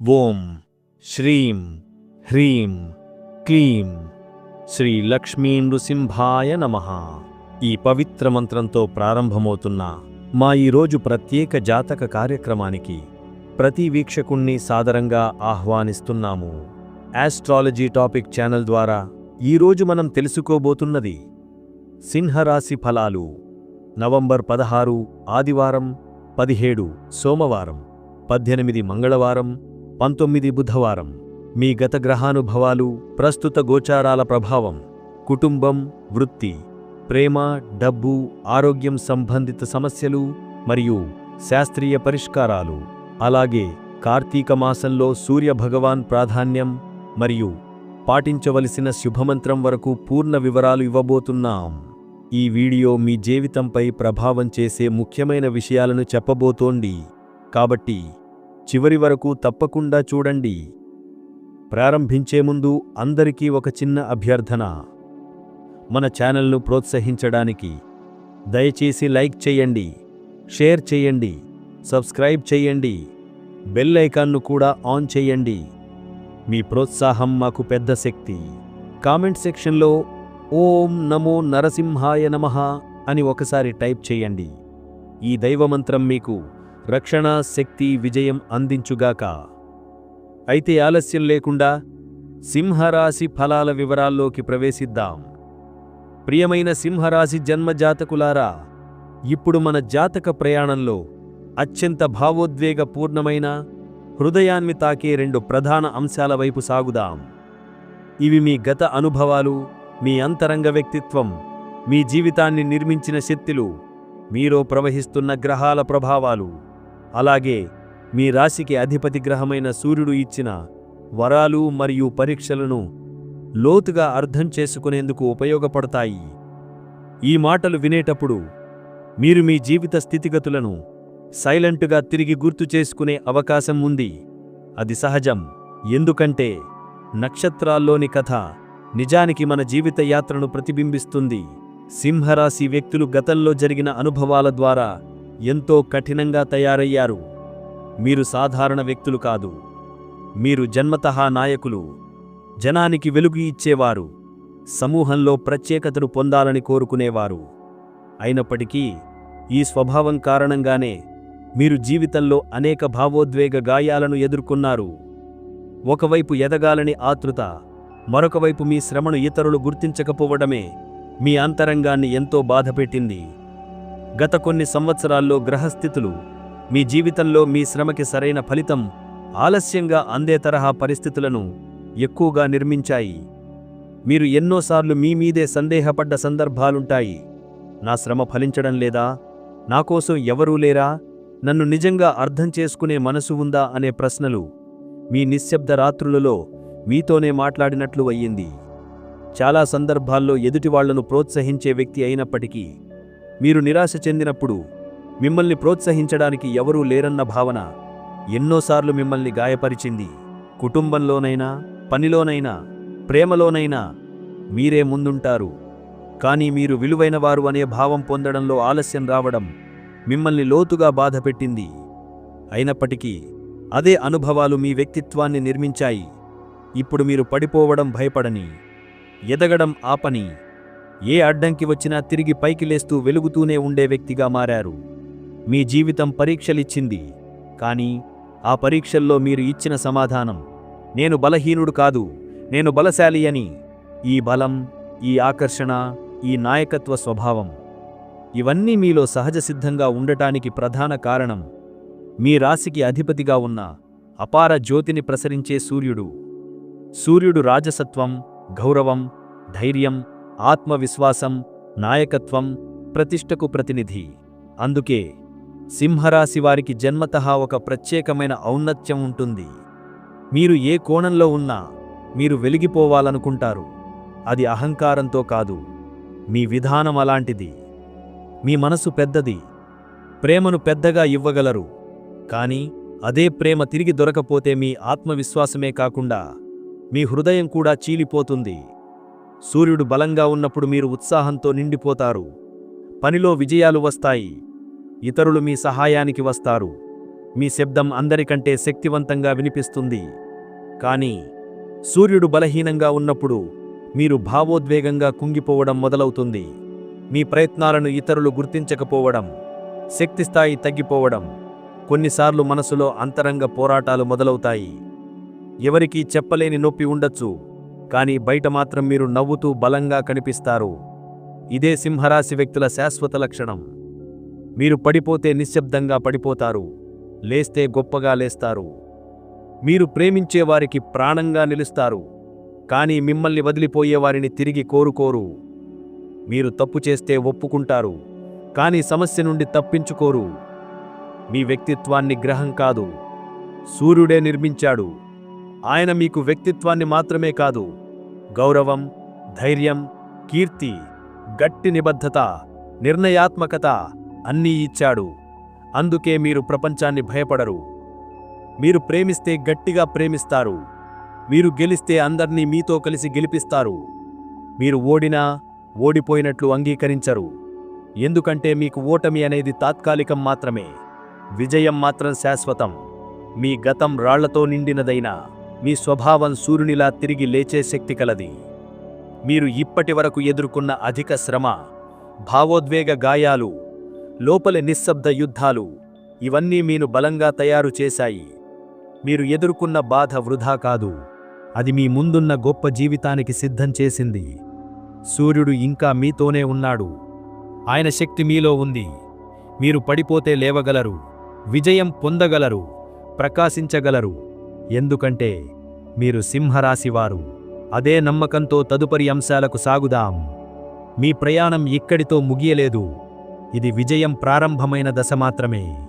ఓం శ్రీం హ్రీం క్లీం శ్రీ లక్ష్మీ నృసింహాయ నమ. ఈ పవిత్ర మంత్రంతో ప్రారంభమవుతున్న మా ఈరోజు ప్రత్యేక జాతక కార్యక్రమానికి ప్రతి వీక్షకుణ్ణి సాదరంగా ఆహ్వానిస్తున్నాము. ఆస్ట్రాలజీ టాపిక్ ఛానల్ ద్వారా ఈరోజు మనం తెలుసుకోబోతున్నది సింహరాశి ఫలాలు. నవంబర్ పదహారు ఆదివారం పదిహేడు సోమవారం పద్దెనిమిది మంగళవారం పంతొమ్మిది బుధవారం. మీ గత గ్రహానుభవాలు ప్రస్తుత గోచారాల ప్రభావం కుటుంబం వృత్తి ప్రేమ డబ్బు ఆరోగ్యం సంబంధిత సమస్యలు మరియు శాస్త్రీయ పరిష్కారాలు. అలాగే కార్తీక మాసంలో సూర్య భగవాన్ ప్రాధాన్యం మరియు పాటించవలసిన శుభమంత్రం వరకు పూర్ణ వివరాలు ఇవ్వబోతున్నాం. ఈ వీడియో మీ జీవితంపై ప్రభావం చేసే ముఖ్యమైన విషయాలను చెప్పబోతోంది. కాబట్టి చివరి వరకు తప్పకుండా చూడండి. ప్రారంభించే ముందు అందరికీ ఒక చిన్న అభ్యర్థన. మన ఛానల్ను ప్రోత్సహించడానికి దయచేసి లైక్ చేయండి షేర్ చేయండి సబ్స్క్రైబ్ చేయండి బెల్ ఐకాన్ను కూడా ఆన్ చేయండి. మీ ప్రోత్సాహం మాకు పెద్ద శక్తి. కామెంట్ సెక్షన్లో ఓం నమో నరసింహాయ నమః అని ఒకసారి టైప్ చేయండి. ఈ దైవమంత్రం మీకు రక్షణ శక్తి విజయం అందించుగాక. అయితే ఆలస్యం లేకుండా సింహరాశి ఫలాల వివరాల్లోకి ప్రవేశిద్దాం. ప్రియమైన సింహరాశి జన్మజాతకులారా ఇప్పుడు మన జాతక ప్రయాణంలో అత్యంత భావోద్వేగపూర్ణమైన హృదయాన్ని తాకే రెండు ప్రధాన అంశాల వైపు సాగుదాం. ఇవి మీ గత అనుభవాలు మీ అంతరంగ వ్యక్తిత్వం మీ జీవితాన్ని నిర్మించిన శక్తులు మీలో ప్రవహిస్తున్న గ్రహాల ప్రభావాలు. అలాగే మీ రాశికి అధిపతి గ్రహమైన సూర్యుడు ఇచ్చిన వరాలు మరియు పరీక్షలను లోతుగా అర్థం చేసుకునేందుకు ఉపయోగపడతాయి. ఈ మాటలు వినేటప్పుడు మీరు మీ జీవిత స్థితిగతులను సైలెంటుగా తిరిగి గుర్తు చేసుకునే అవకాశం ఉంది. అది సహజం. ఎందుకంటే నక్షత్రాల్లోని కథ నిజానికి మన జీవిత యాత్రను ప్రతిబింబిస్తుంది. సింహరాశి వ్యక్తులు గతంలో జరిగిన అనుభవాల ద్వారా ఎంతో కఠినంగా తయారయ్యారు. మీరు సాధారణ వ్యక్తులు కాదు. మీరు జన్మతహా నాయకులు. జనానికి వెలుగు ఇచ్చేవారు. సమూహంలో ప్రత్యేకతను పొందాలని కోరుకునేవారు. అయినప్పటికీ ఈ స్వభావం కారణంగానే మీరు జీవితంలో అనేక భావోద్వేగ గాయాలను ఎదుర్కొన్నారు. ఒకవైపు ఎదగాలని ఆతృత మరొకవైపు మీ శ్రమను ఇతరులు గుర్తించకపోవడమే మీ అంతరంగాన్ని ఎంతో బాధపెట్టింది. గత కొన్ని సంవత్సరాల్లో గ్రహస్థితులు మీ జీవితంలో మీ శ్రమకి సరైన ఫలితం ఆలస్యంగా అందే తరహా పరిస్థితులను ఎక్కువగా నిర్మించాయి. మీరు ఎన్నోసార్లు మీ మీదే సందేహపడ్డ సందర్భాలుంటాయి. నా శ్రమ ఫలించడం లేదా? నాకోసం ఎవరూ లేరా? నన్ను నిజంగా అర్థం చేసుకునే మనసు ఉందా? అనే ప్రశ్నలు మీ నిశ్శబ్ద రాత్రులలో మీతోనే మాట్లాడినట్లు అయ్యింది. చాలా సందర్భాల్లో ఎదుటివాళ్ళను ప్రోత్సహించే వ్యక్తి అయినప్పటికీ మీరు నిరాశ చెందినప్పుడు మిమ్మల్ని ప్రోత్సహించడానికి ఎవరూ లేరన్న భావన ఎన్నోసార్లు మిమ్మల్ని గాయపరిచింది. కుటుంబంలోనైనా పనిలోనైనా ప్రేమలోనైనా మీరే ముందుంటారు. కానీ మీరు విలువైనవారు అనే భావం పొందడంలో ఆలస్యం రావడం మిమ్మల్ని లోతుగా బాధపెట్టింది అయినప్పటికీ అదే అనుభవాలు మీ వ్యక్తిత్వాన్ని నిర్మించాయి. ఇప్పుడు మీరు పడిపోవడం భయపడని ఎదగడం ఆపని ఏ అడ్డంకి వచ్చినా తిరిగి పైకి లేస్తూ వెలుగుతూనే ఉండే వ్యక్తిగా మారారు. మీ జీవితం పరీక్షలిచ్చింది. కానీ ఆ పరీక్షల్లో మీరు ఇచ్చిన సమాధానం నేను బలహీనుడు కాదు నేను బలశాలి అని. ఈ బలం ఈ ఆకర్షణ ఈ నాయకత్వ స్వభావం ఇవన్నీ మీలో సహజ సిద్ధంగా ఉండటానికి ప్రధాన కారణం. మీ రాశికి అధిపతిగా ఉన్న అపార జ్యోతిని ప్రసరించే సూర్యుడు. సూర్యుడు రాజసత్వం గౌరవం ధైర్యం ఆత్మవిశ్వాసం నాయకత్వం ప్రతిష్టకు ప్రతినిధి. అందుకే సింహరాశి వారికి జన్మతహా ఒక ప్రత్యేకమైన ఔన్నత్యం ఉంటుంది. మీరు ఏ కోణంలో ఉన్నా మీరు వెలిగిపోవాలనుకుంటారు. అది అహంకారంతో కాదు. మీ విధానం అలాంటిది. మీ మనసు పెద్దది. ప్రేమను పెద్దగా ఇవ్వగలరు. కానీ అదే ప్రేమ తిరిగి దొరకపోతే మీ ఆత్మవిశ్వాసమే కాకుండా మీ హృదయం కూడా చీలిపోతుంది. సూర్యుడు బలంగా ఉన్నప్పుడు మీరు ఉత్సాహంతో నిండిపోతారు. పనిలో విజయాలు వస్తాయి. ఇతరులు మీ సహాయానికి వస్తారు. మీ శబ్దం అందరికంటే శక్తివంతంగా వినిపిస్తుంది. కానీ సూర్యుడు బలహీనంగా ఉన్నప్పుడు మీరు భావోద్వేగంగా కుంగిపోవడం మొదలవుతుంది. మీ ప్రయత్నాలను ఇతరులు గుర్తించకపోవడం శక్తి స్థాయి తగ్గిపోవడం కొన్నిసార్లు మనసులో అంతరంగ పోరాటాలు మొదలవుతాయి. ఎవరికీ చెప్పలేని నొప్పి ఉండొచ్చు. కానీ బయట మాత్రం మీరు నవ్వుతూ బలంగా కనిపిస్తారు. ఇదే సింహరాశి వ్యక్తుల శాశ్వత లక్షణం. మీరు పడిపోతే నిశ్శబ్దంగా పడిపోతారు. లేస్తే గొప్పగా లేస్తారు. మీరు ప్రేమించే వారికి ప్రాణంగా నిలుస్తారు. కానీ మిమ్మల్ని వదిలిపోయే వారిని తిరిగి కోరుకోరు. మీరు తప్పు చేస్తే ఒప్పుకుంటారు. కానీ సమస్య నుండి తప్పించుకోరు. మీ వ్యక్తిత్వాన్ని గ్రహం కాదు. సూర్యుడే నిర్మించాడు. ఆయన మీకు వ్యక్తిత్వాన్ని మాత్రమే కాదు గౌరవం ధైర్యం కీర్తి గట్టి నిబద్ధత నిర్ణయాత్మకత అన్నీ ఇచ్చాడు. అందుకే మీరు ప్రపంచాన్ని భయపడరు. మీరు ప్రేమిస్తే గట్టిగా ప్రేమిస్తారు. మీరు గెలిస్తే అందర్నీ మీతో కలిసి గెలిపిస్తారు. మీరు ఓడినా ఓడిపోయినట్లు అంగీకరించరు. ఎందుకంటే మీకు ఓటమి అనేది తాత్కాలికం మాత్రమే. విజయం మాత్రం శాశ్వతం. మీ గతం రాళ్ళతో నిండినదైనా. మీ స్వభావం సూర్యునిలా తిరిగి లేచే శక్తి కలది. మీరు ఇప్పటి వరకు ఎదుర్కొన్న అధిక శ్రమ భావోద్వేగ గాయాలు లోపలి నిశ్శబ్ద యుద్ధాలు ఇవన్నీ మీను బలంగా తయారు చేశాయి. మీరు ఎదుర్కొన్న బాధ వృధా కాదు. అది మీ ముందున్న గొప్ప జీవితానికి సిద్ధం చేసింది. సూర్యుడు ఇంకా మీతోనే ఉన్నాడు. ఆయన శక్తి మీలో ఉంది. మీరు పడిపోతే లేవగలరు. విజయం పొందగలరు. ప్రకాశించగలరు. ఎందుకంటే మీరు సింహరాశివారు. అదే నమ్మకంతో తదుపరి అంశాలకు సాగుదాం. మీ ప్రయాణం ఇక్కడితో ముగియలేదు. ఇది విజయం ప్రారంభమైన దశ మాత్రమే.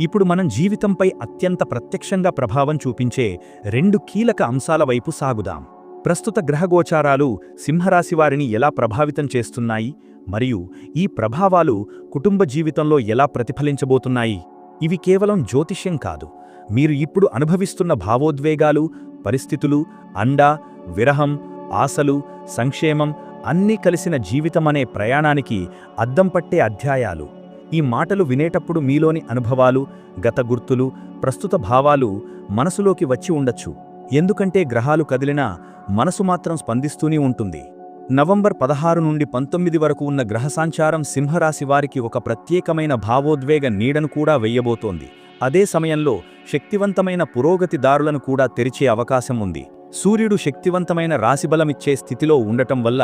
ఇప్పుడు మనం జీవితంపై అత్యంత ప్రత్యక్షంగా ప్రభావం చూపించే రెండు కీలక అంశాల వైపు సాగుదాం. ప్రస్తుత గ్రహగోచారాలు సింహరాశివారిని ఎలా ప్రభావితం చేస్తున్నాయి? మరియు ఈ ప్రభావాలు కుటుంబ జీవితంలో ఎలా ప్రతిఫలించబోతున్నాయి? ఇవి కేవలం జ్యోతిష్యం కాదు. మీరు ఇప్పుడు అనుభవిస్తున్న భావోద్వేగాలు పరిస్థితులు అండ విరహం ఆశలు సంక్షేమం అన్నీ కలిసిన జీవితమనే ప్రయాణానికి అద్దం పట్టే అధ్యాయాలు. ఈ మాటలు వినేటప్పుడు మీలోని అనుభవాలు గత గుర్తులు ప్రస్తుత భావాలు మనసులోకి వచ్చి ఉండొచ్చు. ఎందుకంటే గ్రహాలు కదిలినా మనసు మాత్రం స్పందిస్తూనే ఉంటుంది. నవంబర్ పదహారు నుండి పంతొమ్మిది వరకు ఉన్న గ్రహసంచారం సింహరాశి వారికి ఒక ప్రత్యేకమైన భావోద్వేగ నీడను కూడా వెయ్యబోతోంది అదే సమయంలో శక్తివంతమైన పురోగతిదారులను కూడా తెరిచే అవకాశం ఉంది. సూర్యుడు శక్తివంతమైన రాశిబలమిచ్చే స్థితిలో ఉండటం వల్ల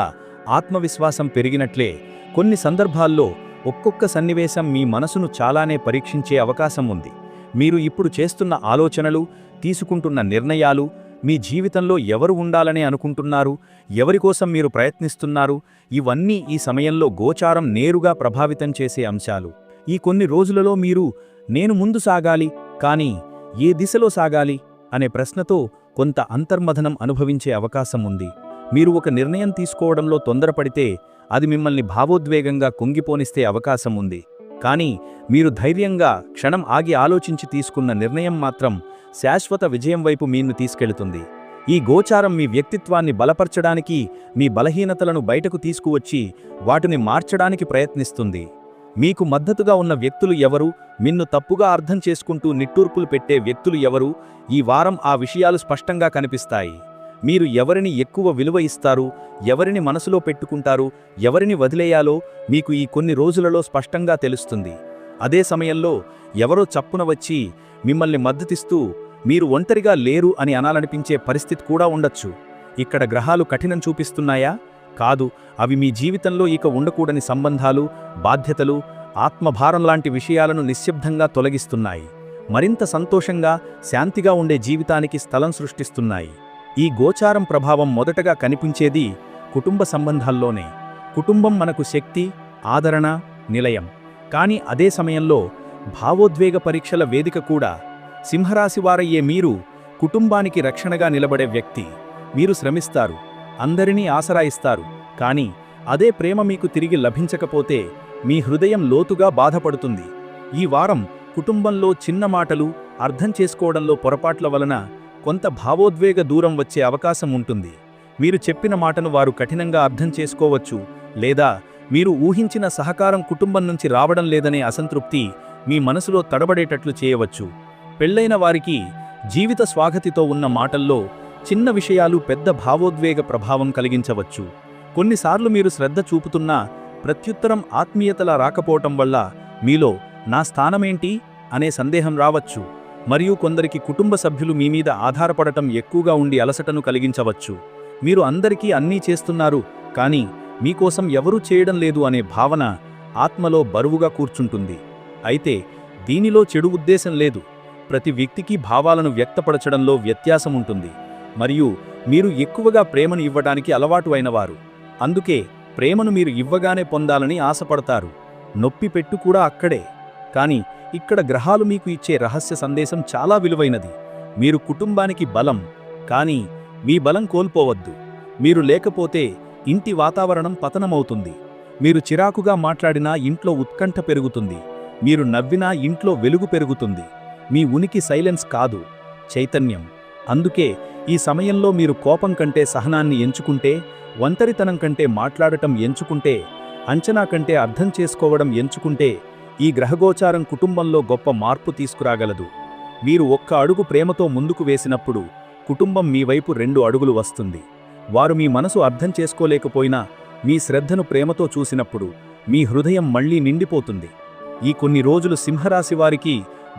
ఆత్మవిశ్వాసం పెరిగినట్లే కొన్ని సందర్భాల్లో ఒక్కొక్క సన్నివేశం మీ మనసును చాలానే పరీక్షించే అవకాశం ఉంది. మీరు ఇప్పుడు చేస్తున్న ఆలోచనలు తీసుకుంటున్న నిర్ణయాలు మీ జీవితంలో ఎవరు ఉండాలని అనుకుంటున్నారు ఎవరికోసం మీరు ప్రయత్నిస్తున్నారు ఇవన్నీ ఈ సమయంలో గోచారం నేరుగా ప్రభావితం చేసే అంశాలు. ఈ కొన్ని రోజులలో మీరు నేను ముందు సాగాలి కానీ ఏ దిశలో సాగాలి అనే ప్రశ్నతో కొంత అంతర్మథనం అనుభవించే అవకాశం ఉంది. మీరు ఒక నిర్ణయం తీసుకోవడంలో తొందరపడితే అది మిమ్మల్ని భావోద్వేగంగా కుంగిపోనిస్తే అవకాశం ఉంది. కానీ మీరు ధైర్యంగా క్షణం ఆగి ఆలోచించి తీసుకున్న నిర్ణయం మాత్రం శాశ్వత విజయం వైపు మీను తీసుకెళుతుంది. ఈ గోచారం మీ వ్యక్తిత్వాన్ని బలపరచడానికి మీ బలహీనతలను బయటకు తీసుకువచ్చి వాటిని మార్చడానికి ప్రయత్నిస్తుంది. మీకు మద్దతుగా ఉన్న వ్యక్తులు ఎవరు? మిన్ను తప్పుగా అర్థం చేసుకుంటూ నిట్టూర్పులు పెట్టే వ్యక్తులు ఎవరు? ఈ వారం ఆ విషయాలు స్పష్టంగా కనిపిస్తాయి. మీరు ఎవరిని ఎక్కువ విలువ ఇస్తారు? ఎవరిని మనసులో పెట్టుకుంటారు? ఎవరిని వదిలేయాలో? మీకు ఈ కొన్ని రోజులలో స్పష్టంగా తెలుస్తుంది. అదే సమయంలో ఎవరో చప్పున వచ్చి మిమ్మల్ని మద్దతిస్తూ మీరు ఒంటరిగా లేరు అని అనాలనిపించే పరిస్థితి కూడా ఉండొచ్చు. ఇక్కడ గ్రహాలు కఠినం చూపిస్తున్నాయా? కాదు అవి మీ జీవితంలో ఇక ఉండకూడని సంబంధాలు బాధ్యతలు ఆత్మభారం లాంటి విషయాలను నిశ్శబ్దంగా తొలగిస్తున్నాయి. మరింత సంతోషంగా శాంతిగా ఉండే జీవితానికి స్థలం సృష్టిస్తున్నాయి. ఈ గోచారం ప్రభావం మొదటగా కనిపించేది కుటుంబ సంబంధాల్లోనే. కుటుంబం మనకు శక్తి ఆదరణ నిలయం. కానీ అదే సమయంలో భావోద్వేగ పరీక్షల వేదిక కూడా సింహరాశివారయ్యే మీరు కుటుంబానికి రక్షణగా నిలబడే వ్యక్తి. మీరు శ్రమిస్తారు. అందరినీ ఆసరాయిస్తారు కానీ అదే ప్రేమ మీకు తిరిగి లభించకపోతే మీ హృదయం లోతుగా బాధపడుతుంది. ఈ వారం కుటుంబంలో చిన్న మాటలు అర్థం చేసుకోవడంలో పొరపాట్ల వలన కొంత భావోద్వేగ దూరం వచ్చే అవకాశం ఉంటుంది. మీరు చెప్పిన మాటను వారు కఠినంగా అర్థం చేసుకోవచ్చు లేదా మీరు ఊహించిన సహకారం కుటుంబం నుంచి రావడం లేదనే అసంతృప్తి మీ మనసులో తడబడేటట్లు చేయవచ్చు. పెళ్ళైన వారికి జీవిత స్వాగతితో ఉన్న మాటల్లో చిన్న విషయాలు పెద్ద భావోద్వేగ ప్రభావం కలిగించవచ్చు. కొన్నిసార్లు మీరు శ్రద్ధ చూపుతున్నా ప్రత్యుత్తరం ఆత్మీయతలా రాకపోవటం వల్ల మీలో నా స్థానమేంటి అనే సందేహం రావచ్చు. మరియు కొందరికి కుటుంబ సభ్యులు మీ మీద ఆధారపడటం ఎక్కువగా ఉండి అలసటను కలిగించవచ్చు. మీరు అందరికీ అన్నీ చేస్తున్నారు కానీ మీకోసం ఎవరూ చేయడం లేదు అనే భావన ఆత్మలో బరువుగా కూర్చుంటుంది. అయితే దీనిలో చెడు ఉద్దేశం లేదు. ప్రతి వ్యక్తికి భావాలను వ్యక్తపరచడంలో వ్యత్యాసం ఉంటుంది మరియు మీరు ఎక్కువగా ప్రేమను ఇవ్వడానికి అలవాటు అయినవారు. అందుకే ప్రేమను మీరు ఇవ్వగానే పొందాలని ఆశపడతారు. నొప్పి పెట్టు కూడా అక్కడే. కానీ ఇక్కడ గ్రహాలు మీకు ఇచ్చే రహస్య సందేశం చాలా విలువైనది. మీరు కుటుంబానికి బలం కానీ మీ బలం కోల్పోవద్దు. మీరు లేకపోతే ఇంటి వాతావరణం పతనమవుతుంది. మీరు చిరాకుగా మాట్లాడినా ఇంట్లో ఉత్కంఠ పెరుగుతుంది. మీరు నవ్వినా ఇంట్లో వెలుగు పెరుగుతుంది. మీ ఉనికి సైలెన్స్ కాదు. చైతన్యం. అందుకే ఈ సమయంలో మీరు కోపం కంటే సహనాన్ని ఎంచుకుంటే ఒంటరితనం కంటే మాట్లాడటం ఎంచుకుంటే అంచనా కంటే అర్థం చేసుకోవడం ఎంచుకుంటే ఈ గ్రహగోచారం కుటుంబంలో గొప్ప మార్పు తీసుకురాగలదు. మీరు ఒక్క అడుగు ప్రేమతో ముందుకు వేసినప్పుడు కుటుంబం మీ వైపు రెండు అడుగులు వస్తుంది. వారు మీ మనసు అర్థం చేసుకోలేకపోయినా మీ శ్రద్ధను ప్రేమతో చూసినప్పుడు మీ హృదయం మళ్ళీ నిండిపోతుంది. ఈ కొన్ని రోజులు సింహరాశి వారికి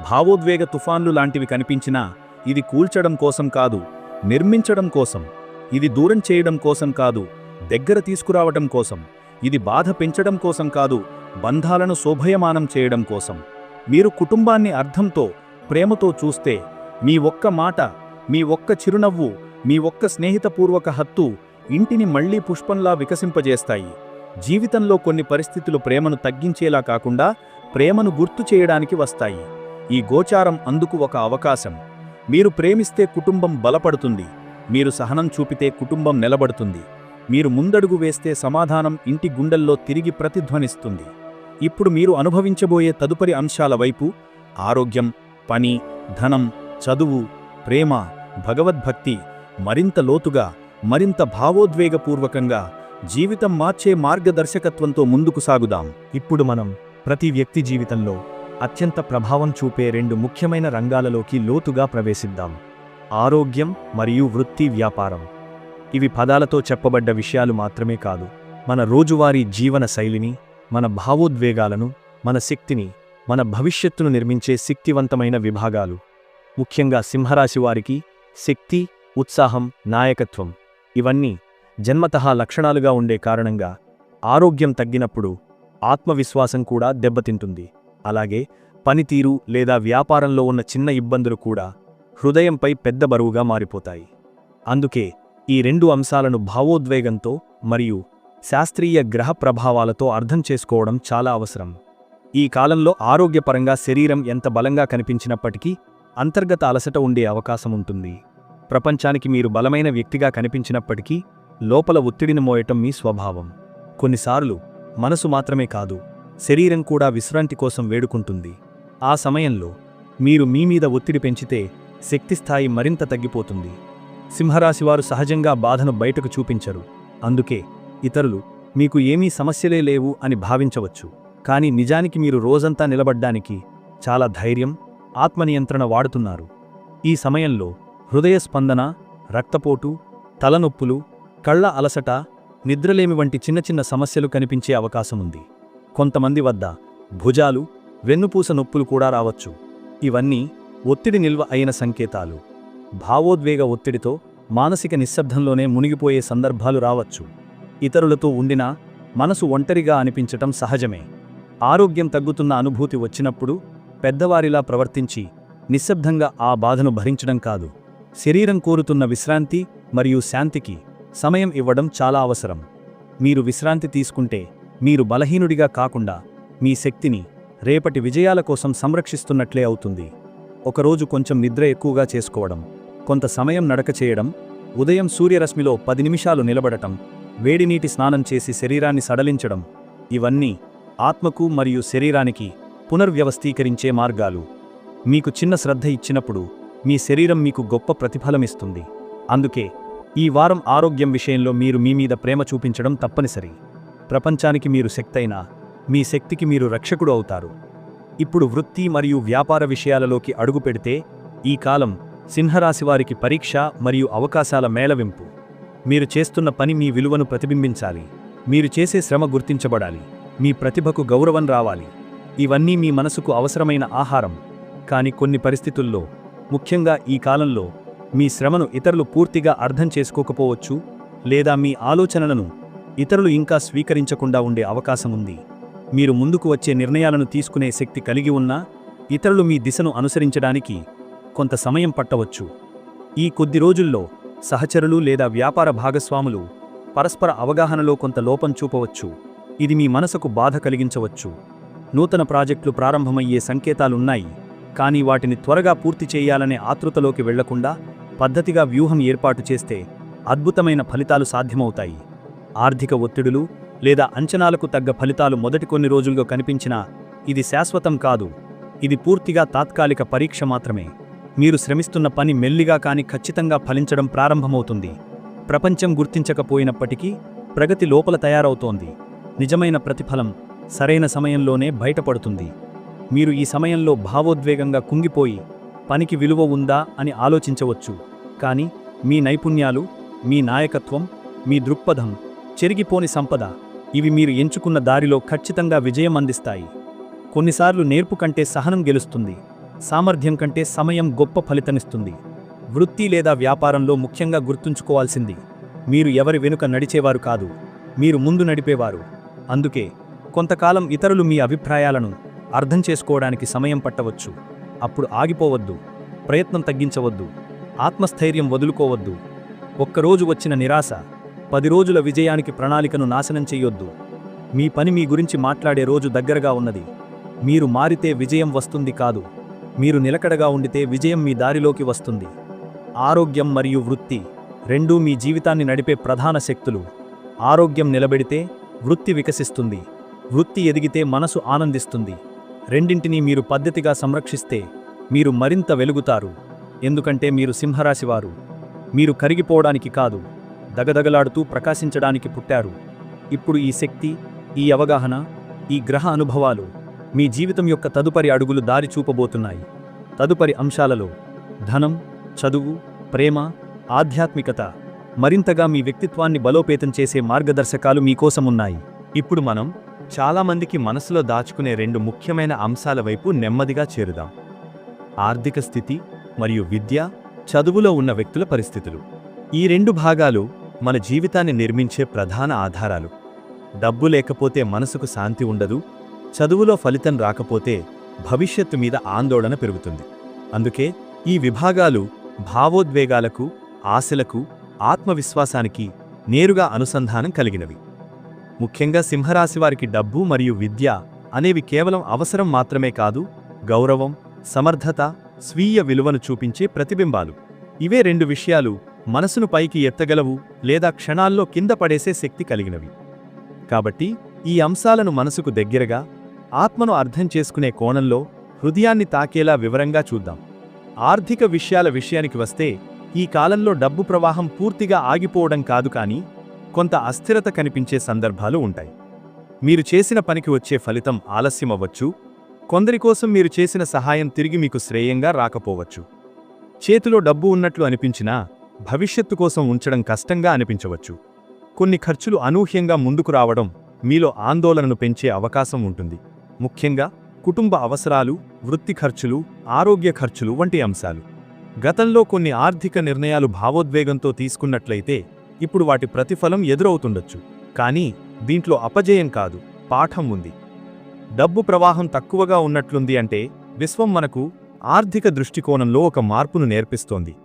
భావోద్వేగ తుఫాన్లు లాంటివి కనిపించినా ఇది కూల్చడం కోసం కాదు. నిర్మించడం కోసం ఇది దూరం చేయడం కోసం కాదు దగ్గర తీసుకురావటం కోసం ఇది బాధ పెంచడం కోసం కాదు బంధాలను శోభయమానం చేయడం కోసం. మీరు కుటుంబాన్ని అర్థంతో ప్రేమతో చూస్తే మీ ఒక్క మాట మీ ఒక్క చిరునవ్వు మీ ఒక్క స్నేహితపూర్వక హత్తు ఇంటిని మళ్ళీ పుష్పంలా వికసింపజేస్తాయి. జీవితంలో కొన్ని పరిస్థితులు ప్రేమను తగ్గించేలా కాకుండా ప్రేమను గుర్తు చేయడానికి వస్తాయి. ఈ గోచారం అందుకు ఒక అవకాశం. మీరు ప్రేమిస్తే కుటుంబం బలపడుతుంది. మీరు సహనం చూపితే కుటుంబం నిలబడుతుంది. మీరు ముందడుగు వేస్తే సమాధానం ఇంటి గుండెల్లో తిరిగి ప్రతిధ్వనిస్తుంది. ఇప్పుడు మీరు అనుభవించబోయే తదుపరి అంశాల వైపు ఆరోగ్యం పని ధనం చదువు ప్రేమ భగవద్భక్తి మరింత లోతుగా మరింత భావోద్వేగపూర్వకంగా జీవితం మార్చే మార్గదర్శకత్వంతో ముందుకు సాగుదాం. ఇప్పుడు మనం ప్రతి వ్యక్తి జీవితంలో అత్యంత ప్రభావం చూపే రెండు ముఖ్యమైన రంగాలలోకి లోతుగా ప్రవేశిద్దాం. ఆరోగ్యం మరియు వృత్తి వ్యాపారం. ఇవి పదాలతో చెప్పబడ్డ విషయాలు మాత్రమే కాదు. మన రోజువారీ జీవన శైలిని మన భావోద్వేగాలను మన శక్తిని మన భవిష్యత్తును నిర్మించే శక్తివంతమైన విభాగాలు. ముఖ్యంగా సింహరాశి వారికి శక్తి ఉత్సాహం నాయకత్వం ఇవన్నీ జన్మతః లక్షణాలుగా ఉండే కారణంగా ఆరోగ్యం తగ్గినప్పుడు ఆత్మవిశ్వాసం కూడా దెబ్బతింటుంది. అలాగే పనితీరు లేదా వ్యాపారంలో ఉన్న చిన్న ఇబ్బందులు కూడా హృదయంపై పెద్ద బరువుగా మారిపోతాయి. అందుకే ఈ రెండు అంశాలను భావోద్వేగంతో మరియు శాస్త్రీయ గ్రహ ప్రభావాలతో అర్థం చేసుకోవడం చాలా అవసరం. ఈ కాలంలో ఆరోగ్యపరంగా శరీరం ఎంత బలంగా కనిపించినప్పటికీ అంతర్గత అలసట ఉండే అవకాశం ఉంటుంది. ప్రపంచానికి మీరు బలమైన వ్యక్తిగా కనిపించినప్పటికీ లోపల ఒత్తిడిని మోయటం మీ స్వభావం. కొన్నిసార్లు మనసు మాత్రమే కాదు శరీరం కూడా విశ్రాంతి కోసం వేడుకుంటుంది. ఆ సమయంలో మీరు మీ మీద ఒత్తిడి పెంచితే శక్తిస్థాయి మరింత తగ్గిపోతుంది. సింహరాశివారు సహజంగా బాధను బయటకు చూపించరు. అందుకే ఇతరులు మీకు ఏమీ సమస్యలే లేవు అని భావించవచ్చు. కానీ నిజానికి మీరు రోజంతా నిలబడ్డానికి చాలా ధైర్యం ఆత్మనియంత్రణ వాడుతున్నారు. ఈ సమయంలో హృదయ స్పందన రక్తపోటు తలనొప్పులు కళ్ళ అలసట నిద్రలేమి వంటి చిన్న చిన్న సమస్యలు కనిపించే అవకాశముంది. కొంతమంది వద్ద భుజాలు వెన్నుపూస నొప్పులు కూడా రావచ్చు. ఇవన్నీ ఒత్తిడి నిల్వ అయిన సంకేతాలు. భావోద్వేగ ఒత్తిడితో మానసిక నిశ్శబ్దంలోనే మునిగిపోయే సందర్భాలు రావచ్చు. ఇతరులతో ఉండినా మనసు ఒంటరిగా అనిపించటం సహజమే. ఆరోగ్యం తగ్గుతున్న అనుభూతి వచ్చినప్పుడు పెద్దవారిలా ప్రవర్తించి నిశ్శబ్దంగా ఆ బాధను భరించడం కాదు. శరీరం కోరుతున్న విశ్రాంతి మరియు శాంతికి సమయం ఇవ్వడం చాలా అవసరం. మీరు విశ్రాంతి తీసుకుంటే మీరు బలహీనుడిగా కాకుండా మీ శక్తిని రేపటి విజయాల కోసం సంరక్షిస్తున్నట్లే అవుతుంది. ఒకరోజు కొంచెం నిద్ర ఎక్కువగా చేసుకోవడం కొంత సమయం నడక చేయడం ఉదయం సూర్యరశ్మిలో పది నిమిషాలు నిలబడటం వేడినీటి స్నానం చేసి శరీరాన్ని సడలించడం ఇవన్నీ ఆత్మకు మరియు శరీరానికి పునర్వ్యవస్థీకరించే మార్గాలు. మీకు చిన్న శ్రద్ధ ఇచ్చినప్పుడు మీ శరీరం మీకు గొప్ప ప్రతిఫలమిస్తుంది. అందుకే ఈ వారం ఆరోగ్యం విషయంలో మీరు మీ మీద ప్రేమ చూపించడం తప్పనిసరి. ప్రపంచానికి మీరు శక్తైనా మీ శక్తికి మీరు రక్షకుడు అవుతారు. ఇప్పుడు వృత్తి మరియు వ్యాపార విషయాలలోకి అడుగు పెడితే ఈ కాలం సింహరాశి వారికి పరీక్ష మరియు అవకాశాల మేళవింపు. మీరు చేస్తున్న పని మీ విలువను ప్రతిబింబించాలి. మీరు చేసే శ్రమ గుర్తించబడాలి. మీ ప్రతిభకు గౌరవం రావాలి. ఇవన్నీ మీ మనసుకు అవసరమైన ఆహారం. కానీ కొన్ని పరిస్థితుల్లో ముఖ్యంగా ఈ కాలంలో మీ శ్రమను ఇతరులు పూర్తిగా అర్థం చేసుకోకపోవచ్చు లేదా మీ ఆలోచనలను ఇతరులు ఇంకా స్వీకరించకుండా ఉండే అవకాశం ఉంది మీరు ముందుకు వచ్చే నిర్ణయాలను తీసుకునే శక్తి కలిగి ఉన్నా ఇతరులు మీ దిశను అనుసరించడానికి కొంత సమయం పట్టవచ్చు. ఈ కొద్ది రోజుల్లో సహచరులు లేదా వ్యాపార భాగస్వాములు పరస్పర అవగాహనలో కొంత లోపం చూపవచ్చు. ఇది మీ మనసుకు బాధ కలిగించవచ్చు. నూతన ప్రాజెక్టులు ప్రారంభమయ్యే సంకేతాలున్నాయి కానీ వాటిని త్వరగా పూర్తి చేయాలనే ఆతృతలోకి వెళ్ళకుండా పద్ధతిగా వ్యూహం ఏర్పాటు చేస్తే అద్భుతమైన ఫలితాలు సాధ్యమవుతాయి. ఆర్థిక ఒత్తిడులు లేదా అంచనాలకు తగ్గ ఫలితాలు మొదటి కొన్ని రోజులుగా కనిపించినా ఇది శాశ్వతం కాదు. ఇది పూర్తిగా తాత్కాలిక పరీక్ష మాత్రమే. మీరు శ్రమిస్తున్న పని మెల్లిగా కాని ఖచ్చితంగా ఫలించడం ప్రారంభమవుతుంది. ప్రపంచం గుర్తించకపోయినప్పటికీ ప్రగతి లోపల తయారవుతోంది. నిజమైన ప్రతిఫలం సరైన సమయంలోనే బయటపడుతుంది. మీరు ఈ సమయంలో భావోద్వేగంగా కుంగిపోయి పనికి విలువ ఉందా అని ఆలోచించవచ్చు. కానీ మీ నైపుణ్యాలు మీ నాయకత్వం మీ దృక్పథం చెరిగిపోని సంపద. ఇవి మీరు ఎంచుకున్న దారిలో ఖచ్చితంగా విజయం అందిస్తాయి. కొన్నిసార్లు నేర్పు కంటే సహనం గెలుస్తుంది. సామర్థ్యం కంటే సమయం గొప్ప ఫలితమిస్తుంది వృత్తి లేదా వ్యాపారంలో ముఖ్యంగా గుర్తుంచుకోవాల్సింది. మీరు ఎవరి వెనుక నడిచేవారు కాదు. మీరు ముందు నడిపేవారు. అందుకే కొంతకాలం ఇతరులు మీ అభిప్రాయాలను అర్థం చేసుకోవడానికి సమయం పట్టవచ్చు. అప్పుడు ఆగిపోవద్దు. ప్రయత్నం తగ్గించవద్దు. ఆత్మస్థైర్యం వదులుకోవద్దు. ఒక్కరోజు వచ్చిన నిరాశ పది రోజుల విజయానికి ప్రణాళికను నాశనం చెయ్యొద్దు. మీ పని మీ గురించి మాట్లాడే రోజు దగ్గరగా ఉన్నది. మీరు మారితే విజయం వస్తుంది కాదు. మీరు నిలకడగా ఉండితే విజయం మీ దారిలోకి వస్తుంది. ఆరోగ్యం మరియు వృత్తి రెండూ మీ జీవితాన్ని నడిపే ప్రధాన శక్తులు. ఆరోగ్యం నిలబెడితే వృత్తి వికసిస్తుంది. వృత్తి ఎదిగితే మనసు ఆనందిస్తుంది. రెండింటినీ మీరు పద్ధతిగా సంరక్షిస్తే మీరు మరింత వెలుగుతారు. ఎందుకంటే మీరు సింహరాశివారు. మీరు కరిగిపోవడానికి కాదు. దగదగలాడుతూ ప్రకాశించడానికి పుట్టారు. ఇప్పుడు ఈ శక్తి ఈ అవగాహన ఈ గ్రహ అనుభవాలు మీ జీవితం యొక్క తదుపరి అడుగులు దారి చూపబోతున్నాయి. తదుపరి అంశాలలో ధనం చదువు ప్రేమ ఆధ్యాత్మికత మరింతగా మీ వ్యక్తిత్వాన్ని బలోపేతం చేసే మార్గదర్శకాలు మీకోసమున్నాయి ఇప్పుడు మనం చాలామందికి మనసులో దాచుకునే రెండు ముఖ్యమైన అంశాల వైపు నెమ్మదిగా చేరుదాం. ఆర్థిక స్థితి మరియు విద్య చదువులో ఉన్న వ్యక్తుల పరిస్థితులు. ఈ రెండు భాగాలు మన జీవితాన్ని నిర్మించే ప్రధాన ఆధారాలు. డబ్బు లేకపోతే మనసుకు శాంతి ఉండదు చదువులో ఫలితం రాకపోతే భవిష్యత్తు మీద ఆందోళన పెరుగుతుంది. అందుకే ఈ విభాగాలు భావోద్వేగాలకు ఆశలకు ఆత్మవిశ్వాసానికి నేరుగా అనుసంధానం కలిగినవి. ముఖ్యంగా సింహరాశివారికి డబ్బు మరియు విద్య అనేవి కేవలం అవసరం మాత్రమే కాదు గౌరవం సమర్థత స్వీయ విలువను చూపించే ప్రతిబింబాలు. ఇవే రెండు విషయాలు మనసును పైకి ఎత్తగలవు లేదా క్షణాల్లో కింద పడేసే శక్తి కలిగినవి. కాబట్టి ఈ అంశాలను మనసుకు దగ్గరగా ఆత్మను అర్థం చేసుకునే కోణంలో హృదయాన్ని తాకేలా వివరంగా చూద్దాం. ఆర్థిక విషయాల విషయానికి వస్తే ఈ కాలంలో డబ్బు ప్రవాహం పూర్తిగా ఆగిపోవడం కాదు కానీ కొంత అస్థిరత కనిపించే సందర్భాలు ఉంటాయి. మీరు చేసిన పనికి వచ్చే ఫలితం ఆలస్యమవ్వచ్చు. కొందరి కోసం మీరు చేసిన సహాయం తిరిగి మీకు శ్రేయంగా రాకపోవచ్చు. చేతిలో డబ్బు ఉన్నట్లు అనిపించినా భవిష్యత్తు కోసం ఉంచడం కష్టంగా అనిపించవచ్చు. కొన్ని ఖర్చులు అనూహ్యంగా ముందుకు రావడం మీలో ఆందోళనను పెంచే అవకాశం ఉంటుంది. ముఖ్యంగా కుటుంబ అవసరాలు వృత్తి ఖర్చులు ఆరోగ్య ఖర్చులు వంటి అంశాలు. గతంలో కొన్ని ఆర్థిక నిర్ణయాలు భావోద్వేగంతో తీసుకున్నట్లయితే ఇప్పుడు వాటి ప్రతిఫలం ఎదురవుతుండొచ్చు. కానీ దీంట్లో అపజయం కాదు పాఠం ఉంది. డబ్బు ప్రవాహం తక్కువగా ఉన్నట్లుంది అంటే విశ్వం మనకు ఆర్థిక దృష్టికోణంలో ఒక మార్పును నేర్పిస్తోంది.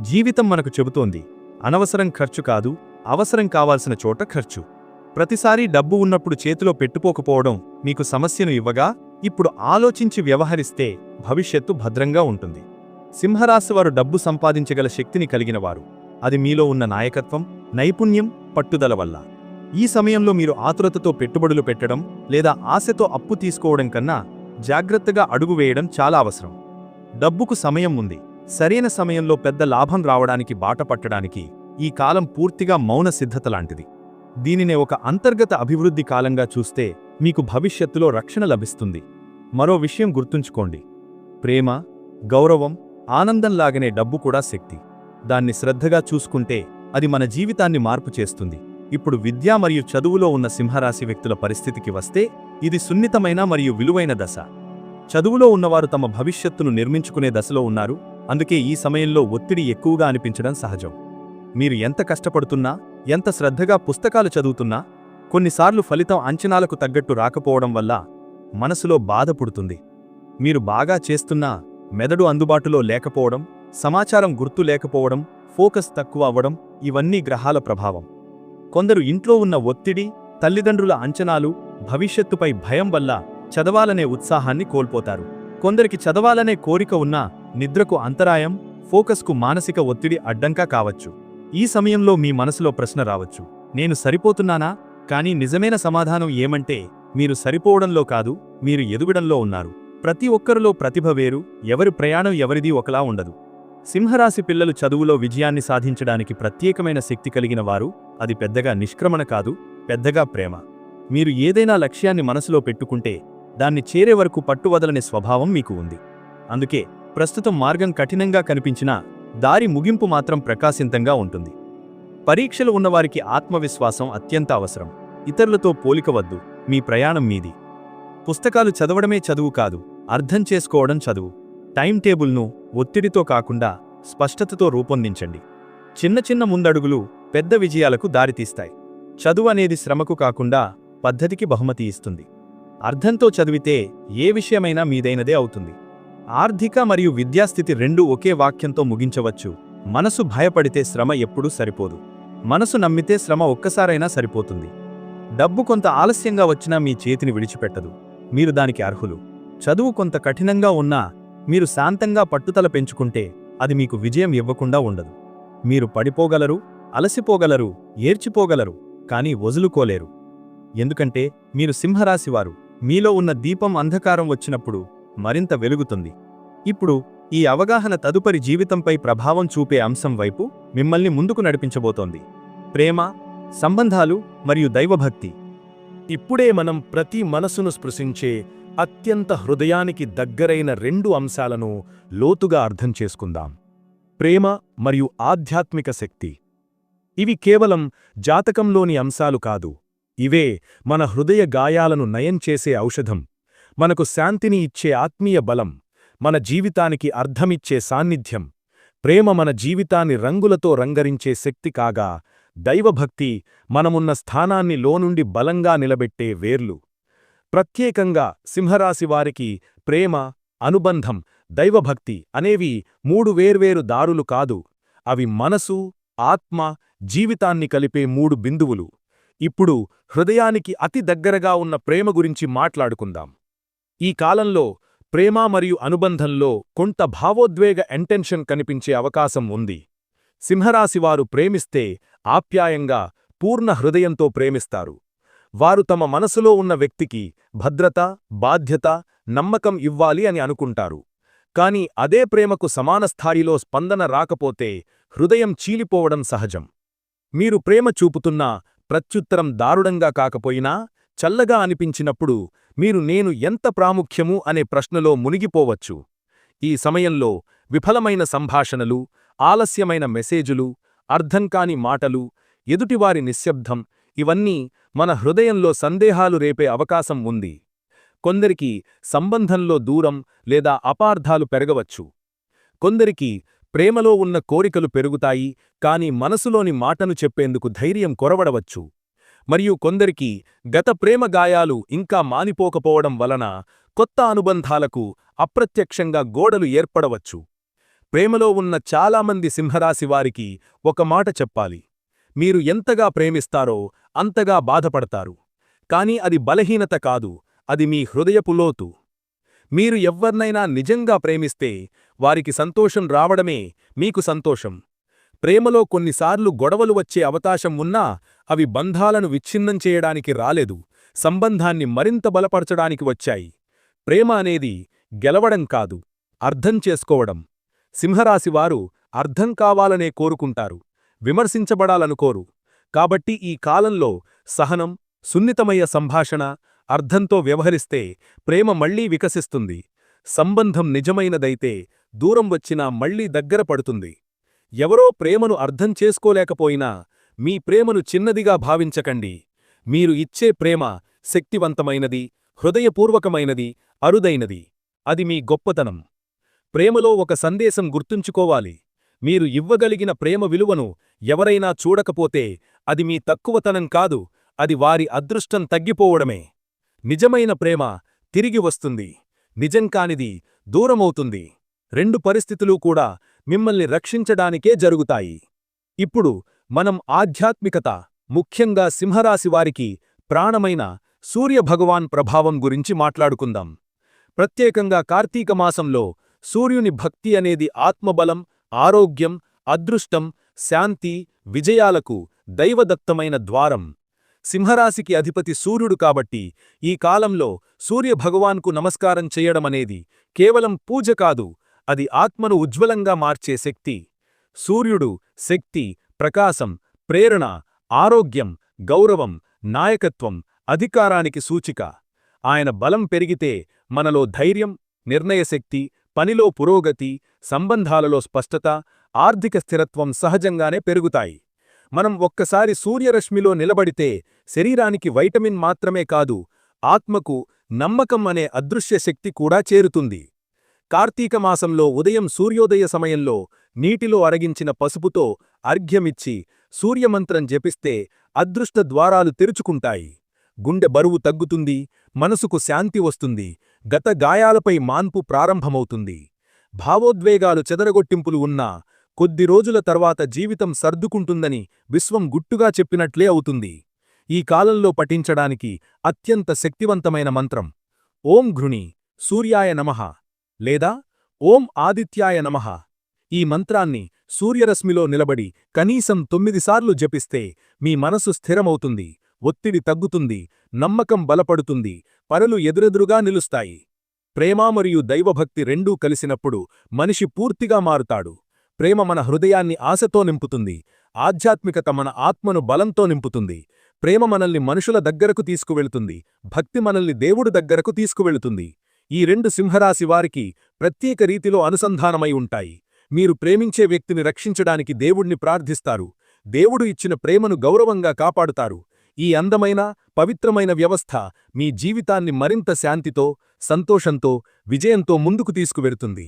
జీవితం మనకు చెబుతోంది. అనవసరం ఖర్చు కాదు అవసరం కావాల్సిన చోట ఖర్చు. ప్రతిసారీ డబ్బు ఉన్నప్పుడు చేతిలో పెట్టుకోకపోవడం మీకు సమస్యను ఇవ్వగా ఇప్పుడు ఆలోచించి వ్యవహరిస్తే భవిష్యత్తు భద్రంగా ఉంటుంది. సింహరాశివారు డబ్బు సంపాదించగల శక్తిని కలిగినవారు. అది మీలో ఉన్న నాయకత్వం నైపుణ్యం పట్టుదల వల్ల. ఈ సమయంలో మీరు ఆతురతతో పెట్టుబడులు పెట్టడం లేదా ఆశతో అప్పు తీసుకోవడం కన్నా జాగ్రత్తగా అడుగు వేయడం చాలా అవసరం. డబ్బుకు సమయం ఉంది. సరైన సమయంలో పెద్ద లాభం రావడానికి బాట పట్టడానికి ఈ కాలం పూర్తిగా మౌన సిద్ధత లాంటిది. దీనినే ఒక అంతర్గత అభివృద్ధి కాలంగా చూస్తే మీకు భవిష్యత్తులో రక్షణ లభిస్తుంది. మరో విషయం గుర్తుంచుకోండి. ప్రేమ గౌరవం ఆనందంలాగనే డబ్బు కూడా శక్తి. దాన్ని శ్రద్ధగా చూసుకుంటే అది మన జీవితాన్ని మార్పు చేస్తుంది. ఇప్పుడు విద్య మరియు చదువులో ఉన్న సింహరాశి వ్యక్తుల పరిస్థితికి వస్తే ఇది సున్నితమైన మరియు విలువైన దశ. చదువులో ఉన్నవారు తమ భవిష్యత్తును నిర్మించుకునే దశలో ఉన్నారు. అందుకే ఈ సమయంలో ఒత్తిడి ఎక్కువగా అనిపించడం సహజం. మీరు ఎంత కష్టపడుతున్నా ఎంత శ్రద్ధగా పుస్తకాలు చదువుతున్నా కొన్నిసార్లు ఫలితం అంచనాలకు తగ్గట్టు రాకపోవడం వల్ల మనసులో బాధ పుడుతుంది. మీరు బాగా చేస్తున్నా మెదడు అందుబాటులో లేకపోవడం సమాచారం గుర్తు లేకపోవడం ఫోకస్ తక్కువ అవ్వడం ఇవన్నీ గ్రహాల ప్రభావం. కొందరు ఇంట్లో ఉన్న ఒత్తిడి తల్లిదండ్రుల అంచనాలు భవిష్యత్తుపై భయం వల్ల చదవాలనే ఉత్సాహాన్ని కోల్పోతారు. కొందరికి చదవాలనే కోరిక ఉన్నా నిద్రకు అంతరాయం ఫోకస్కు మానసిక ఒత్తిడి అడ్డంకా కావచ్చు. ఈ సమయంలో మీ మనసులో ప్రశ్న రావచ్చు. నేను సరిపోతున్నానా? కానీ నిజమైన సమాధానం ఏమంటే మీరు సరిపోవడంలో కాదు మీరు ఎదుగడంలో ఉన్నారు. ప్రతి ఒక్కరిలో ప్రతిభ వేరు ఎవరి ప్రయాణం ఎవరిది ఒకలా ఉండదు. సింహరాశి పిల్లలు చదువులో విజయాన్ని సాధించడానికి ప్రత్యేకమైన శక్తి కలిగిన వారు అది పెద్దగా నిష్క్రమణ కాదు పెద్దగా ప్రేమ. మీరు ఏదైనా లక్ష్యాన్ని మనసులో పెట్టుకుంటే దాన్ని చేరే వరకు పట్టువదలనే స్వభావం మీకు ఉంది. అందుకే ప్రస్తుతం మార్గం కఠినంగా కనిపించినా దారి ముగింపు మాత్రం ప్రకాశింతంగా ఉంటుంది. పరీక్షలు ఉన్నవారికి ఆత్మవిశ్వాసం అత్యంత అవసరం. ఇతరులతో పోలికవద్దు మీ ప్రయాణం మీది. పుస్తకాలు చదవడమే చదువు కాదు. అర్థం చేసుకోవడం చదువు. టైం టేబుల్ను ఒత్తిడితో కాకుండా స్పష్టతతో రూపొందించండి. చిన్న చిన్న ముందడుగులు పెద్ద విజయాలకు దారితీస్తాయి. చదువు అనేది శ్రమకు కాకుండా పద్ధతికి బహుమతి ఇస్తుంది. అర్థంతో చదివితే ఏ విషయమైనా మీదైనదే అవుతుంది. ఆర్థిక మరియు విద్యాస్థితి రెండూ ఒకే వాక్యంతో ముగించవచ్చు. మనసు భయపడితే శ్రమ ఎప్పుడూ సరిపోదు. మనసు నమ్మితే శ్రమ ఒక్కసారైనా సరిపోతుంది. డబ్బు కొంత ఆలస్యంగా వచ్చినా మీ చేతిని విడిచిపెట్టదు. మీరు దానికి అర్హులు. చదువు కొంత కఠినంగా ఉన్నా మీరు శాంతంగా పట్టుదల పెంచుకుంటే అది మీకు విజయం ఇవ్వకుండా ఉండదు. మీరు పడిపోగలరు అలసిపోగలరు ఏర్చిపోగలరు కానీ వదులుకోలేరు. ఎందుకంటే మీరు సింహరాశివారు. మీలో ఉన్న దీపం అంధకారం వచ్చినప్పుడు మరింత వెలుగుతుంది. ఇప్పుడు ఈ అవగాహన తదుపరి జీవితంపై ప్రభావం చూపే అంశం వైపు మిమ్మల్ని ముందుకు నడిపించబోతోంది. ప్రేమ సంబంధాలు మరియు దైవభక్తి. ఇప్పుడే మనం ప్రతి మనసును స్పృశించే అత్యంత హృదయానికి దగ్గరైన రెండు అంశాలను లోతుగా అర్థం చేసుకుందాం. ప్రేమ మరియు ఆధ్యాత్మిక శక్తి. ఇవి కేవలం జాతకంలోని అంశాలు కాదు. ఇవే మన హృదయ గాయాలను నయం చేసే ఔషధం. మనకు శాంతిని ఇచ్చే ఆత్మీయ బలం మన జీవితానికి అర్థమిచ్చే సాన్నిధ్యం ప్రేమ మన జీవితాన్ని రంగులతో రంగరించే శక్తి కాగా దైవభక్తి మనమున్న స్థానాన్ని లోనుండి బలంగా నిలబెట్టే వేర్లు. ప్రత్యేకంగా సింహరాశివారికి ప్రేమ అనుబంధం దైవభక్తి అనేవి మూడు వేర్వేరు దారులు కాదు అవి మనసు ఆత్మ జీవితాన్ని కలిపే మూడు బిందువులు. ఇప్పుడు హృదయానికి అతి దగ్గరగా ఉన్న ప్రేమ గురించి మాట్లాడుకుందాం. ఈ కాలంలో ప్రేమ మరియు అనుబంధంలో కొంత భావోద్వేగ ఎంటెన్షన్ కనిపించే అవకాశం ఉంది. సింహరాశివారు ప్రేమిస్తే ఆప్యాయంగా పూర్ణ హృదయంతో ప్రేమిస్తారు. వారు తమ మనసులో ఉన్న వ్యక్తికి భద్రత బాధ్యత నమ్మకం ఇవ్వాలి అని అనుకుంటారు. కాని అదే ప్రేమకు సమాన స్థాయిలో స్పందన రాకపోతే హృదయం చీలిపోవడం సహజం. మీరు ప్రేమ చూపుతున్నా ప్రత్యుత్తరం దారుణంగా కాకపోయినా చల్లగా అనిపించినప్పుడు మీరు నేను ఎంత ప్రాముఖ్యము అనే ప్రశ్నలో మునిగిపోవచ్చు. ఈ సమయంలో విఫలమైన సంభాషణలు ఆలస్యమైన మెసేజులు అర్ధంకాని మాటలు ఎదుటివారి నిశ్శబ్దం ఇవన్నీ మన హృదయంలో సందేహాలు రేపే అవకాశం ఉంది. కొందరికి సంబంధంలో దూరం లేదా అపార్థాలు పెరగవచ్చు. కొందరికి ప్రేమలో ఉన్న కోరికలు పెరుగుతాయి కాని మనసులోని మాటను చెప్పేందుకు ధైర్యం కొరవడవచ్చు. మరియు కొందరికి గత ప్రేమ గాయాలు ఇంకా మానిపోకపోవడం వలన కొత్త అనుబంధాలకు అప్రత్యక్షంగా గోడలు ఏర్పడవచ్చు. ప్రేమలో ఉన్న చాలామంది సింహరాశివారికి ఒక మాట చెప్పాలి. మీరు ఎంతగా ప్రేమిస్తారో అంతగా బాధపడతారు. కాని అది బలహీనత కాదు అది మీ హృదయపు లోతు. మీరు ఎవ్వర్నైనా నిజంగా ప్రేమిస్తే వారికి సంతోషం రావడమే మీకు సంతోషం. ప్రేమలో కొన్నిసార్లు గొడవలు వచ్చే అవకాశం ఉన్నా అవి బంధాలను విచ్ఛిన్నం చేయడానికి రాలేదు సంబంధాన్ని మరింత బలపరచడానికి వచ్చాయి. ప్రేమ అనేది గెలవడం కాదు అర్థం చేసుకోవడం. సింహరాశివారు అర్థం కావాలనే కోరుకుంటారు విమర్శించబడాలనుకోరు. కాబట్టి ఈ కాలంలో సహనం సున్నితమయ్య సంభాషణ అర్థంతో వ్యవహరిస్తే ప్రేమ మళ్ళీ వికసిస్తుంది. సంబంధం నిజమైనదైతే దూరం వచ్చినా మళ్ళీ దగ్గర పడుతుంది. ఎవరో ప్రేమను అర్థం చేసుకోలేకపోయినా మీ ప్రేమను చిన్నదిగా భావించకండి. మీరు ఇచ్చే ప్రేమ శక్తివంతమైనది హృదయపూర్వకమైనది అరుదైనది. అది మీ గొప్పతనం. ప్రేమలో ఒక సందేశం గుర్తుంచుకోవాలి. మీరు ఇవ్వగలిగిన ప్రేమ విలువను ఎవరైనా చూడకపోతే అది మీ తక్కువతనం కాదు అది వారి అదృష్టం తగ్గిపోవడమే. నిజమైన ప్రేమ తిరిగి వస్తుంది. నిజం కానిది దూరమవుతుంది. రెండు పరిస్థితులు కూడా మిమ్మల్ని రక్షించడానికే జరుగుతాయి. ఇప్పుడు మనం ఆధ్యాత్మికత ముఖ్యంగా సింహరాశివారికి ప్రాణమైన సూర్యభగవాన్ ప్రభావం గురించి మాట్లాడుకుందాం. ప్రత్యేకంగా కార్తీక మాసంలో సూర్యుని భక్తి అనేది ఆత్మబలం ఆరోగ్యం అదృష్టం శాంతి విజయాలకు దైవదత్తమైన ద్వారం. సింహరాశికి అధిపతి సూర్యుడు కాబట్టి ఈ కాలంలో సూర్యభగవాన్కు నమస్కారం చేయడమనేది కేవలం పూజ కాదు అది ఆత్మను ఉజ్వలంగా మార్చే శక్తి. సూర్యుడు శక్తి ప్రకాశం ప్రేరణ ఆరోగ్యం గౌరవం నాయకత్వం అధికారానికి సూచిక. ఆయన బలం పెరిగితే మనలో ధైర్యం నిర్ణయశక్తి పనిలో పురోగతి సంబంధాలలో స్పష్టత ఆర్థిక స్థిరత్వం సహజంగానే పెరుగుతాయి. మనం ఒక్కసారి సూర్యరశ్మిలో నిలబడితే శరీరానికి వైటమిన్ మాత్రమే కాదు ఆత్మకు నమ్మకం అనే అదృశ్య శక్తి కూడా చేరుతుంది. కార్తీక మాసంలో ఉదయం సూర్యోదయ సమయంలో నీటిలో అరగించిన పసుపుతో అర్ఘ్యమిచ్చి సూర్యమంత్రం జపిస్తే అదృష్ట ద్వారాలు తెరుచుకుంటాయి. గుండె బరువు తగ్గుతుంది మనసుకు శాంతి వస్తుంది గత గాయాలపై మాన్పు ప్రారంభమవుతుంది. భావోద్వేగాలు చెదరగొట్టింపులు ఉన్నా కొద్ది రోజుల తర్వాత జీవితం సర్దుకుంటుందని విశ్వం గుట్టుగా చెప్పినట్లే అవుతుంది. ఈ కాలంలో పఠించడానికి అత్యంత శక్తివంతమైన మంత్రం ఓం ఘృణి సూర్యాయ నమః. లేదా ఓం ఆదిత్యాయ నమః. ఈ మంత్రాన్ని సూర్యరశ్మిలో నిలబడి కనీసం తొమ్మిదిసార్లు జపిస్తే మీ మనసు స్థిరమవుతుంది ఒత్తిడి తగ్గుతుంది నమ్మకం బలపడుతుంది పరలు ఎదురెదురుగా నిలుస్తాయి. ప్రేమ మరియు దైవభక్తి రెండూ కలిసినప్పుడు మనిషి పూర్తిగా మారుతాడు. ప్రేమ మన హృదయాన్ని ఆశతో నింపుతుంది ఆధ్యాత్మికత మన ఆత్మను బలంతో నింపుతుంది. ప్రేమ మనల్ని మనుషుల దగ్గరకు తీసుకువెళుతుంది భక్తి మనల్ని దేవుడు దగ్గరకు తీసుకువెళుతుంది. ఈ రెండు సింహరాశి వారికి ప్రత్యేక రీతిలో అనుసంధానమై ఉంటాయి. మీరు ప్రేమించే వ్యక్తిని రక్షించడానికి దేవుణ్ణి ప్రార్థిస్తారు. దేవుడు ఇచ్చిన ప్రేమను గౌరవంగా కాపాడుతారు. ఈ అందమైన పవిత్రమైన వ్యవస్థ మీ జీవితాన్ని మరింత శాంతితో సంతోషంతో విజయంతో ముందుకు తీసుకువెడుతుంది.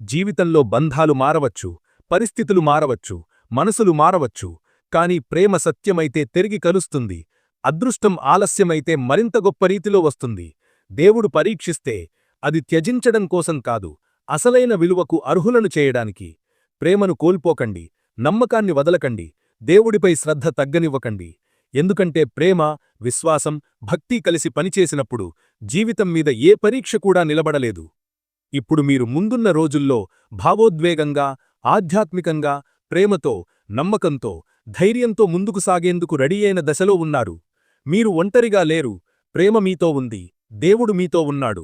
జీవితంలో బంధాలు మారవచ్చు పరిస్థితులు మారవచ్చు మనసులు మారవచ్చు కాని ప్రేమ సత్యమైతే తిరిగి కలుస్తుంది. అదృష్టం ఆలస్యమైతే మరింత గొప్ప రీతిలో వస్తుంది. దేవుడు పరీక్షిస్తే అది త్యజించడం కోసం కాదు అసలైన విలువకు అర్హులను చేయడానికి. ప్రేమను కోల్పోకండి నమ్మకాన్ని వదలకండి దేవుడిపై శ్రద్ధ తగ్గనివ్వకండి. ఎందుకంటే ప్రేమ విశ్వాసం భక్తి కలిసి పనిచేసినప్పుడు జీవితం మీద ఏ పరీక్ష కూడా నిలబడలేదు. ఇప్పుడు మీరు ముందున్న రోజుల్లో భావోద్వేగంగా ఆధ్యాత్మికంగా ప్రేమతో నమ్మకంతో ధైర్యంతో ముందుకు సాగేందుకు రెడీయైన దశలో ఉన్నారు. మీరు ఒంటరిగా లేరు ప్రేమ మీతో ఉంది. దేవుడు మీతో ఉన్నాడు.